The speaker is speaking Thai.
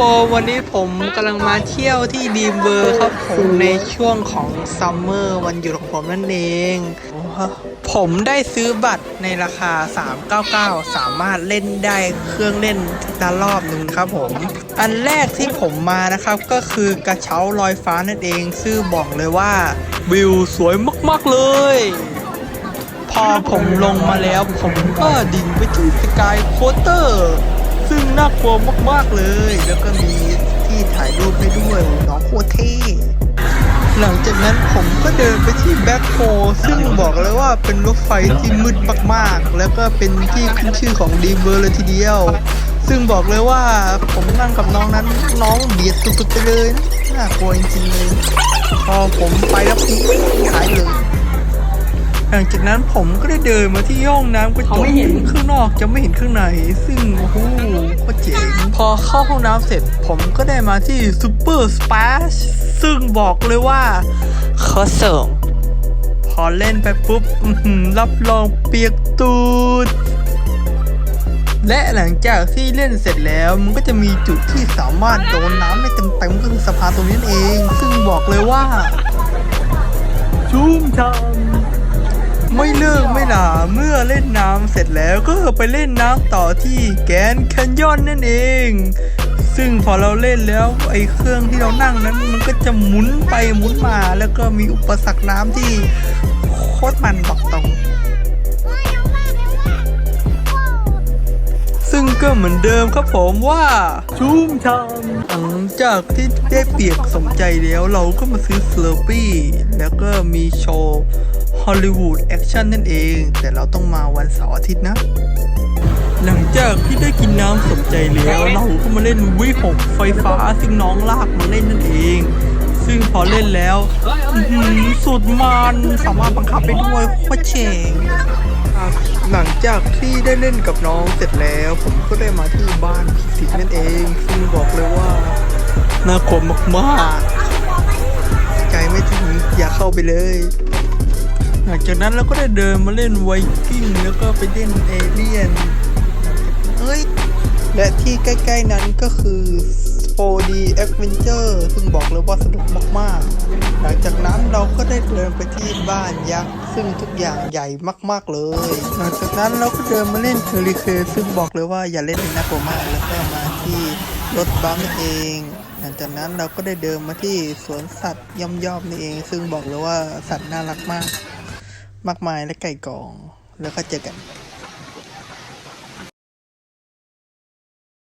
คนวันนี้ผมกำลังมาเที่ยวที่ดีมเวอร์ครับผมในช่วงของซัมเมอร์วันหยุดของผมนั่นเองผมได้ซื้อบัตรในราคา 399 สามารถเล่นได้เครื่องเล่นละรอบนึงครับผม อันแรกที่ผมมานะครับก็คือกระเช้าลอยฟ้านั่นเอง ซึ่งบอกเลยว่า วิวสวยมากๆเลยพอผมลงมาแล้วผมก็ดิ่งไปที่สกายโคเตอร์ น่ากลัวมากๆเลย แล้วก็มีที่ถ่ายรูปให้ด้วยน้องโคตเท่หลังจากนั้นผมก็เดินไปที่แบ็คโฮซึ่งบอกเลยว่าเป็นรถไฟที่มืดมากๆ แล้วก็เป็นที่ขึ้นชื่อของดีเวอร์เลยทีเดียว ซึ่งบอกเลยว่าผมนั่งกับน้องนั้นน้องเบียดสุดๆไปเลยนะน่ากลัวจริงๆเลยพอผมไปแล้วผมหายเลย หลังจากนั้นผมก็ได้เดินมาที่ห้องน้ำกระจเขากไม่เห็นข้างนอกจะไม่เห็นข้างใน ซึ่งโอ้โหโคตรเจ๋งพอเข้าห้องน้ำเสร็จ ผมก็ได้มาที่ซูเปอร์สปาชซึ่งบอกเลยว่าขอเสริมพอเล่นไปปุ๊บอื้อหือรับรองเปียกตูดและหลังจากที่เล่นเสร็จแล้วมันก็จะมีจุดที่สามารถโดนน้ำได้เต็มๆก็คือสะพานตรงนี้นั่นเอง ซึ่งบอกเลยว่าชุ่มฉ่ำ ไม่เลิกไม่หลาเมื่อเล่นน้ำเสร็จแล้วก็ไปเล่นน้ำต่อที่แกนแคนยอนนั่นเอง ซึ่งพอเราเล่นแล้วไอ้เครื่องที่เรานั่งนั้น มันก็จะหมุนไปหมุนมาแล้วก็มีอุปสรรคน้ำที่โคตรมันบอกตรงซึ่งก็เหมือนเดิมครับผมว่าชุ่มช่ำหลังจากที่ได้เปียกสมใจแล้วเราก็มาซื้อเซอร์ปี้แล้วก็มีโชว์ ฮอลลีวูดแอคชั่นนั่นเอง แต่เราต้องมาวันเสาร์อาทิตย์นะ หลังจากที่ได้กินน้ำสมใจแล้ว เราก็มาเล่นวิหกไฟฟ้าซึ่งน้องลากมาเล่นนั่นเอง ซึ่งพอเล่นแล้วอื้อหือสุดมันสามารถบังคับได้ด้วยโคตรเจ๋งหลังจากที่ได้เล่นกับน้องเสร็จแล้ว ผมก็ได้มาที่บ้านพี่สิทธิ์นั่นเองซึ่งบอกเลยว่าน่ากลัวมากๆ ใจไม่ถึงอย่าเข้าไปเลย หลังจากนั้นเราก็ได้เดินมาเล่นไวกิ้งแล้วก็ไปเล่นเอเลี่ยนเฮ้ย และที่ใกล้ๆนั้นก็คือ 4D Adventure ซึ่งบอกเลยว่าสนุกมากๆ หลังจากนั้นเราก็ได้เดินไปที่บ้านยักษ์ซึ่งทุกอย่างใหญ่มากๆเลย หลังจากนั้นเราก็เดินมาเล่นเทอริเคซึ่งบอกเลยว่าอย่าเล่นเป็นน่ากลัวมากแล้วก็มาที่รถบัมเอง หลังจากนั้นเราก็ได้เดินมาที่สวนสัตว์ย่อมๆนี่เอง ซึ่งบอกเลยว่าสัตว์น่ารักมาก มากมายและไก่กอง แล้วก็เจอกัน